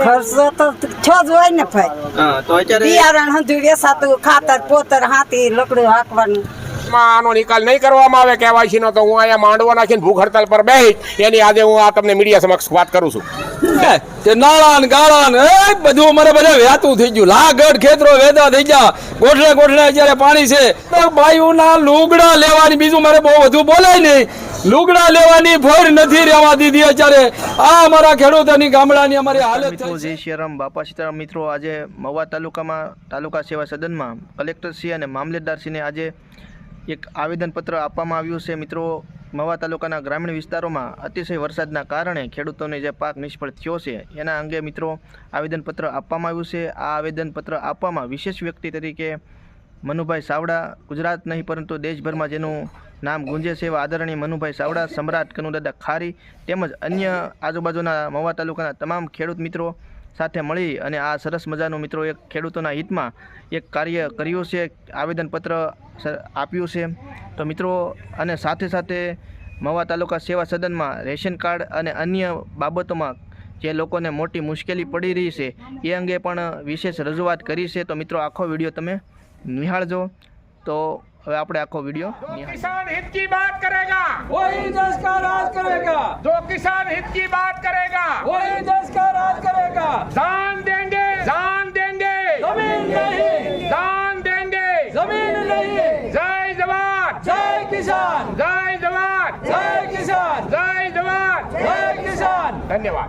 ધક્કા તો છો જ હોય ને ભાઈ. હા, તો બિયારણ હંધું વેસાતું ખાતર પોતર હાથી લકડું હાંકવાનું. માં આનો નિકાલ નહીં કરવામાં આવે કેવાયસી નો તો હું અહીંયા માંડવો નાખીને ભૂખ હડતાલ પર બેહીશ એની આજે હું આ તમને મીડિયા સમક્ષ વાત કરું છું. તે નાળા ને ગાળા ને એ બધું અમારે બધા વ્યાતું થઈ ગયું. લાગડ ખેતરો વેદા થઈ ગયા. ગોઠલે ગોઠલે અત્યારે પાણી છે. તો ભાઈઓના લુગડા લેવાની બીજું મારે બહુ વધુ બોલાય નહીં. લુગડા લેવાની ફળ નથી રહેવા દીધી અત્યારે. આ અમારા ખેડૂતોની ગામડાની અમારી હાલત. જય શ્રીરામ બાપા સીતારામ મિત્રો આજે મવા તાલુકામાં તાલુકા સેવા સદનમાં કલેક્ટરશ્રી અને મામલેદારશ્રીને આજે એક આવેદનપત્ર આપવામાં આવ્યું છે. મિત્રો મવા તાલુકાના ગ્રામીણ વિસ્તારોમાં અતિશય વરસાદના કારણે ખેડૂતોને જે પાક નિષ્ફળ થયો છે, એના અંગે મિત્રો આવેદનપત્ર આપવામાં આવ્યું છે. આ આવેદનપત્ર આપવામાં વિશેષ વ્યક્તિ તરીકે મનુભાઈ સાવડા, ગુજરાત નહીં, પરંતુ દેશભરમાં જેનું નામ ગુંજે છે એવા આદરણીય મનુભાઈ સાવડા, સમ્રાટ કનુદાદા ખારી તેમજ અન્ય આજુબાજુના મવા તાલુકાના તમામ ખેડૂત મિત્રો સાથે મળી અને આ સરસ મજાનું મિત્રો એક ખેડૂતોના હિતમાં એક કાર્ય કર્યું છે, આવેદનપત્ર આપ્યું છે. તો મિત્રો, અને સાથે સાથે મવા તાલુકા સેવા સદનમાં રેશન કાર્ડ અને અન્ય બાબતોમાં જે લોકોને મોટી મુશ્કેલી પડી રહી છે, એ અંગે પણ વિશેષ રજૂઆત કરી છે. તો મિત્રો, આખો વીડિયો તમે નિહાળજો. તો हम आप आखो वीडियो किसान हित की बात करेगा वही देश का राज करेगा जो किसान हित की बात करेगा वही देश का राज करेगा दान देंगे दान देंगे ज़मीन नहीं दान देंगे ज़मीन नहीं जय जवान जय किसान जय जवान जय किसान जय जवान जय किसान धन्यवाद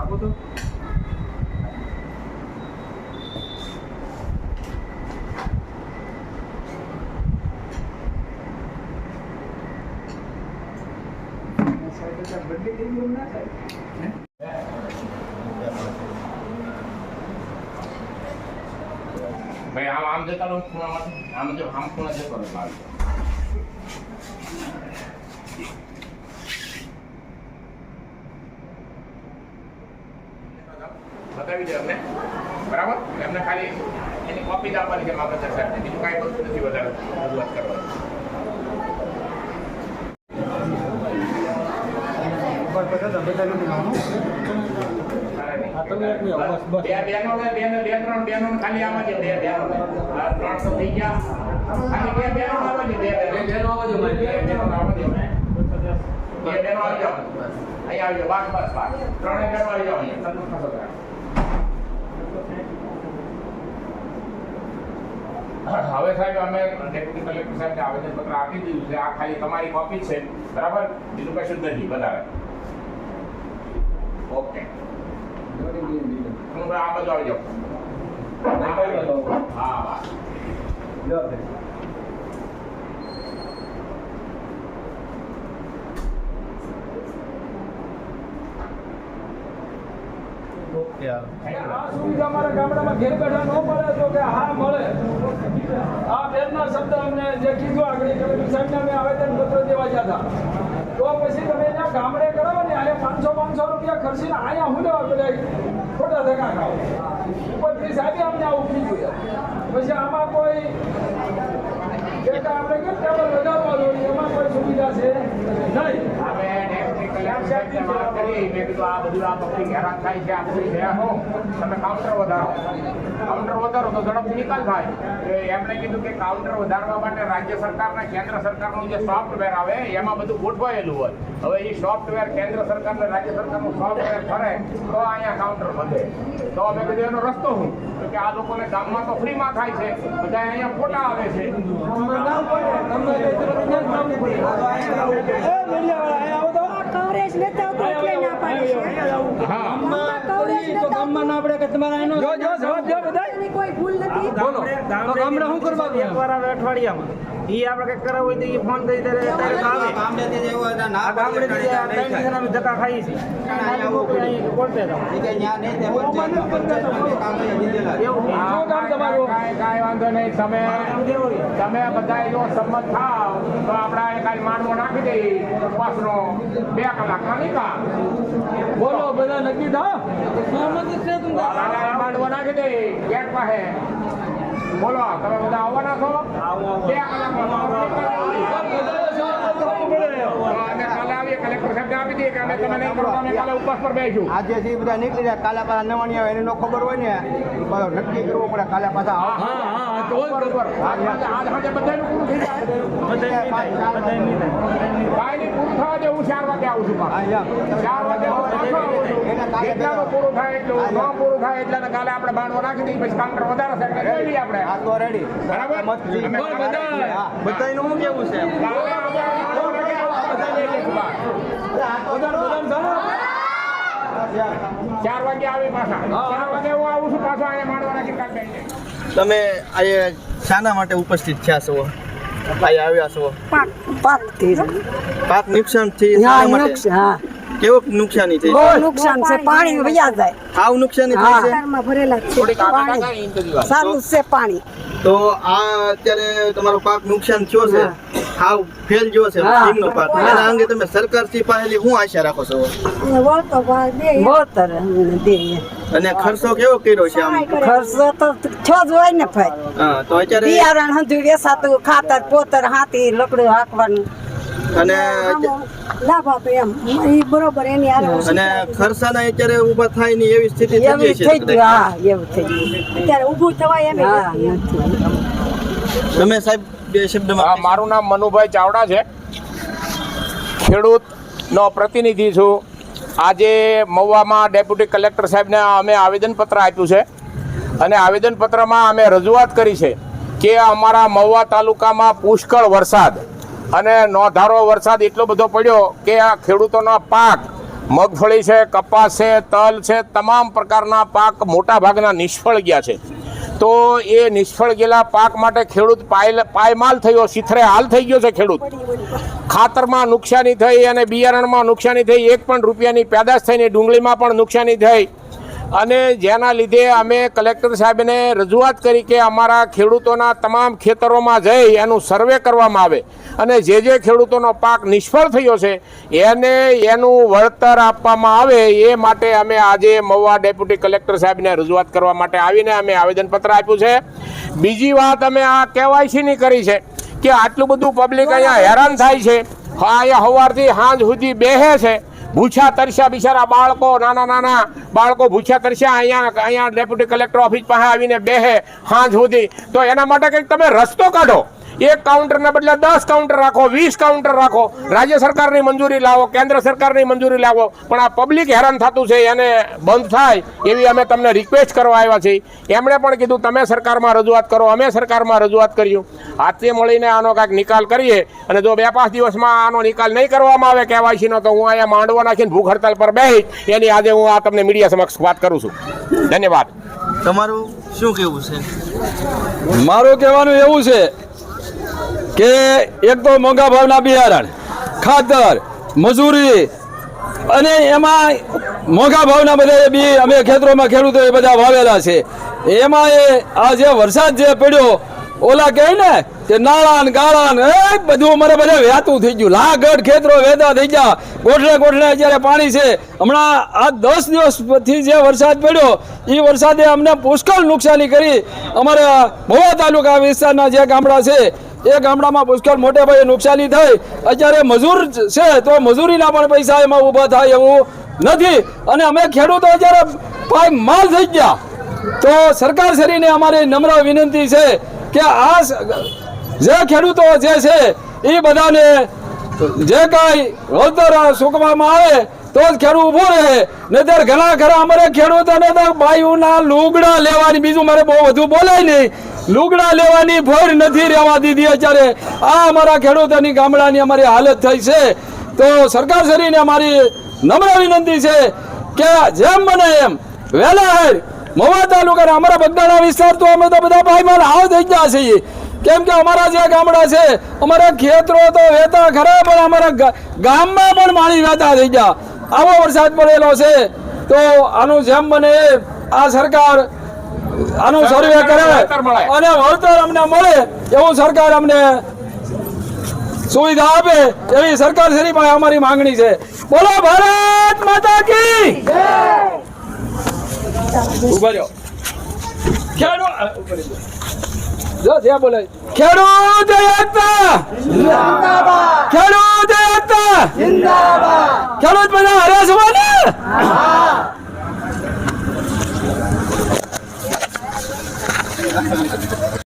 આપો તો બદલી થઈ ગયું ના થાય ભાઈ આમ આમ જતા રહો ખૂણામાંથી આમ જો આમ ખૂણા જતો રહો બાર. બતાવી દે અમને. બરાબર? એમને ખાલી એની કોપી જ આપવાની છે મામલતદાર સાહેબને બીજું કાંઈ વસ્તુ નથી વધારે રજૂઆત કરવાની. તમે એક મિનિટ, બસ, બસ. બે બેનો આવી જાવ ને બે ત્રણ બેનો ને આવા. આ હવે સાહેબ અમે ડેપ્યુટી કલેક્ટર સાહેબને આવેદનપત્ર આપી દીધું છે. આ ખાલી તમારી કોપી છે. બરાબર? બીજું કશું જ નથી. વધારે. ઓકે હું આ બધું આવી જાઉં. હા બસ અમારા ગામડામાં ઘેર ન મળે તો કે હા મળે આ બેનના શબ્દ અમને જે કીધું આગળ કલેક્ટર અમે આવેદન પત્ર દેવા ગયા તો પછી તમે ગામડે કરો ને અહીંયા પાંચસો પાંચસો રૂપિયા ખર્ચીને અહીંયા હું લેવા બધા ખોટા ધક્કા ખાઓ ઉપરથી સાહેબે અમને આવું કીધું પછી આમાં કોઈ આપણે કેમ ટેબલ લગાવવા જોઈએ એમાં કોઈ સુવિધા છે નહીં આ બધું આ થાય છે આ બધું તમે કાઉન્ટર વધારો કાઉન્ટર વધારો તો ઝડપથી નિકાલ થાય એમણે કીધું કે કાઉન્ટર વધારવા માટે રાજ્ય સરકારના કેન્દ્ર સરકારનું જે સોફ્ટવેર આવે એમાં બધું ગોઠવાયેલું હોય હવે એ સોફ્ટવેર કેન્દ્ર સરકાર ને રાજ્ય સરકારનું સોફ્ટવેર ફરે તો અહીંયા કાઉન્ટર વધે તો. અમે કીધું એનો રસ્તો શું કે આ લોકોને ગામમાં તો ફ્રીમાં થાય છે બધા અહીંયા ફોટા આવે છે કવરેજ લેતા આવતું એટલે ના પાડે છે હા. ગામમાં કવરેજ તમારા એનો જો જો જવાબ દો બધાય. કોઈ ભૂલ નથી. બોલો. તો ગામડે શું કરવા એક વાર આવે અઠવાડિયામાં. ઈ આપણે કઈ કરાવવું હોય તો એ ફોન કરી ત્યારે ગામડે ત્રણ અમે ધક્કા ખાઈએ છીએ અહીંયા મોકલે અહીંયા બોલતે જાઓ કે ન્યા નહીં તે પંચાયતમાં પંચાયતમાં તે દીધેલા એવું. કામ તમારું? કાંઈ- કાંઈ વાંધો નહીં. તમે તમે બધા જો સંમત થાવ તો આપણે આ માનવો માંડવો નાખી દઈએ ઉપવાસનો બે કલાકમાં નિકાલ બોલો બધા નક્કી થા અને છે પાસે. બોલો તમે બધા આવવાના છો બે આજે બધા નીકળી જાય કાલે પાછા નવાણી આવે એની નો ખબર હોય ને બધો નક્કી કરવું પડે કાલે પાછા બધાનું પૂરું થઈ જાય કાંઈ પૂરું થવા દે હું ચાર વાગે આવું છું પાછો. હા, યા. ચાર વાગે હું પાછો આવું છું. જેટલામાં પૂરું થાય એટલું ન પૂરું થાય એટલાને કાલે આપણે બાંધવો નાખી દઈએ પછી કાઉન્ટર વધારે થાય એટલે આપણે આ તો રેડી બરાબર મતથી. અમે બોલ બધા. બધાનું શું કેવું છે કાલે આપણે બધા. ચાર વાગે આવી પાછા. ચાર વાગે હું આવું છું પાછો અહીંયા માંડવા નાખી કાઢી તમે અહીંયા શાના માટે ઉપસ્થિત થયા છો? અહીંયા આવ્યા છો? પાક પાક પાક નુકસાનથી હા શાના માટે? નુકસાન હા. કેવું નુકસાની થઈ બહુ નુકસાન છે પાણી વયા જાય. આવ નુકસાની થઈ છે? ભરેલા. સારું છે પાણી. તો આ અત્યારે તમારો પાક નુકસાન થયો છે? હાવ ફેલ જો છે હા. સિંગનો પાક. એના અંગે તમે સરકારથી પાસેથી શું આશા રાખો છો? અને ખર્ચો કેવો કર્યો છે આમ? ખર્ચો તો છો જ હોય ને ભાઈ. હા તો અત્યારે બિયારણ હંધું વેસાતું ખાતર પોતર હાથી લકડું હાંકવાનું. અને લાભ આપે એમ. એ બરોબર એની અને ખર્ચાના અત્યારે ઊભા થાયની એવી સ્થિતિ થઈ છે થઈ ગયું હા એવું થઈ ગયું. અત્યારે ઊભું થવાય એમ હા એમ. નથી. તમે સાહેબ બે શબ્દમાં મારું નામ મનુભાઈ ચાવડા છે. ખેડૂતનો પ્રતિનિધિ છું. આજે મહુવામાં ડેપ્યુટી કલેક્ટર સાહેબને અમે આવેદનપત્ર આપ્યું છે. અને આવેદનપત્રમાં અમે રજૂઆત કરી છે કે અમારા મહુવા તાલુકામાં પુષ્કળ વરસાદ અને નોંધારો વરસાદ એટલો બધો પડ્યો કે આ ખેડૂતોના પાક મગફળી છે કપાસ છે તલ છે તમામ પ્રકારના પાક મોટા ભાગના નિષ્ફળ ગયા છે. તો એ નિષ્ફળ ગયેલા પાક માટે ખેડૂત પાય પાયમાલ થયો. સિથરે હાલ થઈ ગયો છે ખેડૂત. ખાતરમાં નુકસાની થઈ અને બિયારણમાં નુકસાની થઈ. એક પણ રૂપિયાની પેદાશ થઈને ડુંગળીમાં પણ નુકસાની થઈ. અને જેના લીધે અમે કલેક્ટર સાહેબને રજૂઆત કરી કે અમારા ખેડૂતોના તમામ ખેતરોમાં જઈ એનું સર્વે કરવામાં આવે. અને જે જે ખેડૂતોનો પાક નિષ્ફળ થયો છે, એને એનું વળતર આપવામાં આવે એ માટે અમે આજે મહુવા ડેપ્યુટી કલેક્ટર સાહેબને રજૂઆત કરવા માટે આવીને અમે આવેદનપત્ર આપ્યું છે. બીજી વાત અમે આ કેવાયસીની કરી છે કે આટલું બધું પબ્લિક અહીંયા હેરાન થાય છે. હા, અહીંયા સવારથી સાંજ સુધી બેહે છે. ભૂખ્યા તરસ્યા બિચારા બાળકો, નાના નાના બાળકો ભૂછા તરસ્યા, અહીંયા અહીંયા ડેપ્યુટી કલેક્ટર ઓફિસ પાસે આવીને બેહે સાંજ સુધી. તો એના માટે કંઈક તમે રસ્તો કાઢો. એક કાઉન્ટરના બદલે દસ કાઉન્ટર રાખો વીસ કાઉન્ટર રાખો. રાજ્ય સરકારની મંજૂરી લાવો કેન્દ્ર સરકારની મંજૂરી લાવો. પણ આ પબ્લિક હેરાન થતું છે એને બંધ થાય એવી અમે તમને રિક્વેસ્ટ કરવા આવ્યા છીએ. એમણે પણ કીધું તમે સરકારમાં રજૂઆત કરો અમે સરકારમાં રજૂઆત કર્યું હાથે મળીને આનો કાંઈક નિકાલ કરીએ અને જો બે પાંચ દિવસમાં આનો નિકાલ નહીં કરવામાં આવે કેવાયસીનો તો હું અહીંયા માંડવા નાખીને ભૂખ હડતાલ પર બેસી એની આજે હું આ તમને મીડિયા સમક્ષ વાત કરું છું. ધન્યવાદ. તમારું શું કેવું છે? મારું કહેવાનું એવું છે કે એક તો મોંઘા ભાવના બિયારણ, ખાતર, મજૂરી અને એમાં મોંઘા ભાવના બધા બી અમે ખેતરોમાં ખેડૂતો એ બધા વાવેલા છે. એમાં એ આ જે વરસાદ જે પડ્યો, ઓલા કહે ને કે નાળા ને ગાળા ને એ બધું અમારે બધા વ્યાતું થઈ ગયું. લાગઢ ખેતરો વેતા થઈ ગયા. ગોઠણે ગોઠણે અત્યારે પાણી છે. હમણાં આ દસ દિવસથી જે વરસાદ પડ્યો એ વરસાદે અમને પુષ્કળ નુકસાની કરી. અમારા ભવા તાલુકા વિસ્તારના જે ગામડા છે એ ગામડામાં પુષ્કળ મોટે ભાઈ નુકસાની થઈ. અત્યારે મજૂર છે, તો મજૂરીના પણ પૈસા એમાં ઊભા થાય એવું નથી. અને અમે ખેડૂતો અત્યારે પાય માલ થઈ ગયા. તો સરકાર શ્રીને અમારી નમ્ર વિનંતી છે કે આ જે ખેડૂતો જે છે, એ બધાને જે કાંઈ વળતર સૂકવામાં આવે, તો જ ખેડૂત ઊભો રહે. નહીતર ઘણા ખરા અમારે ખેડૂતોને તો બાયુના લુગડા લેવાની બીજું મારે બહુ વધુ બોલાય નહીં. લુગડા લેવાની ભોર નથી રહેવા દીધી અત્યારે. આ અમારા ખેડૂતોની ગામડાની અમારી હાલત થઈ છે. તો સરકાર શ્રીને અમારી નમ્ર વિનંતી છે કે જેમ બને એમ વહેલા હેર મહુવા તાલુકાના અમારા બગદાણા વિસ્તાર તો અમે તો બધા ભાઈ ભાઈમાન આવ થઈ ગયા છીએ. કેમ કે અમારા જે ગામડા છે, અમારા ખેતરો તો વહેતા ખરા પણ અમારા ગામમાં પણ માણી વહેતા થઈ ગયા. આવો વરસાદ પડેલો છે. તો આનું જેમ બને આ સરકાર આનું સર્વે કરે. અને વળતર અમને મળે એવું સરકાર અમને સુવિધા આપે એવી સરકાર શ્રી પણ અમારી માંગણી છે. બોલો ભારત માતા કી! ઊભા રહ્યો. જો જ્યાં બોલે. ખેડૂત એકતા ખેડૂત એકતા ખેડૂત બધા હરે 何?